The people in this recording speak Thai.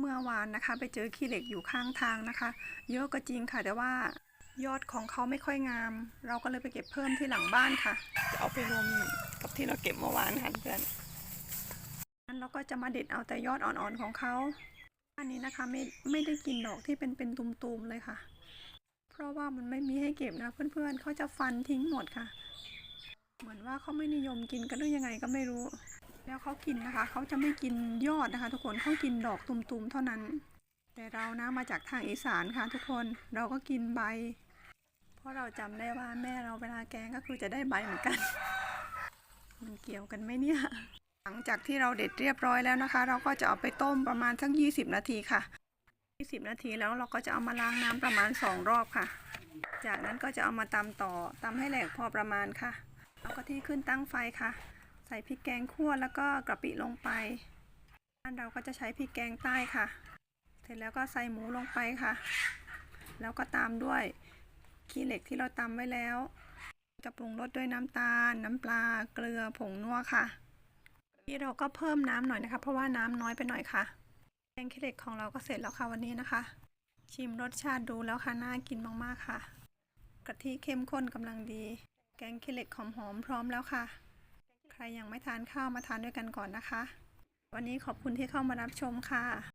เมื่อวานนะคะ ไปเจอขี้เหล็กอยู่ข้างทางนะคะ เยอะก็จริงค่ะ แต่ว่ายอดของเขาไม่ค่อยงาม เราก็เลยไปเก็บเพิ่มที่หลังบ้านค่ะ จะเอาไปรวมกับที่เราเก็บเมื่อวานค่ะเพื่อนนั้นเราก็จะมาเด็ดเอาแต่ยอดอ่อนๆของเขาอันนี้นะคะไม่ไม่ได้กินดอกที่เป็นเป็นตุ่มๆเลยค่ะ เพราะว่ามันไม่มีให้เก็บนะเพื่อนๆเขาจะฟันทิ้งหมดค่ะ เหมือนว่าเขาไม่นิยมกินกันหรือยังไงก็ไม่รู้ แล้วเขากินนะคะเขาจะไม่กินยอดนะคะ ทุกคนเขากินดอกตุ่มๆเท่านั้น แต่เรานะมาจากทางอีสานค่ะ ทุกคนเราก็กินใบ เพราะเราจำได้ว่าแม่เราเวลาแกงก็คือจะได้ใบเหมือนกัน มันเกี่ยวกันไหมเนี่ย หลังจากที่เราเด็ดเรียบร้อยแล้วนะคะ เราก็จะเอาไปต้มประมาณสัก20 นาทีค่ะ20นาทีแล้วเราก็จะเอามาล้างน้ำประมาณ 2 รอบค่ะ จากนั้นก็จะเอามาตำต่อตำให้แหลกพอประมาณค่ะ เอากะทิขึ้นตั้งไฟค่ะ ใส่พริกแกงคั่วแล้วก็กระปิลงไปบ้านเราก็จะใช้พริกแกงใต้ค่ะ เสร็จแล้วก็ใส่หมูลงไปค่ะ แล้วก็ตามด้วยขี้เหล็กที่เราตำไว้แล้ว จะปรุงรสด้วยน้ำตาล น้ำปลา เกลือ ผงนัวค่ะ ที่เราก็เพิ่มน้ำหน่อยนะคะ เพราะว่าน้ำน้อยไปหน่อยค่ะ แกงขี้เหล็กของเราก็เสร็จแล้วค่ะวันนี้นะคะ ชิมรสชาติดูแล้วค่ะ น่ากินมากๆค่ะ กะทิเข้มข้นกำลังดี แกงขี้เหล็กหอมๆพร้อมแล้วค่ะ ใครยังไม่ทานข้าวมาทานด้วยกันก่อนนะคะ วันนี้ขอบคุณที่เข้ามารับชมค่ะ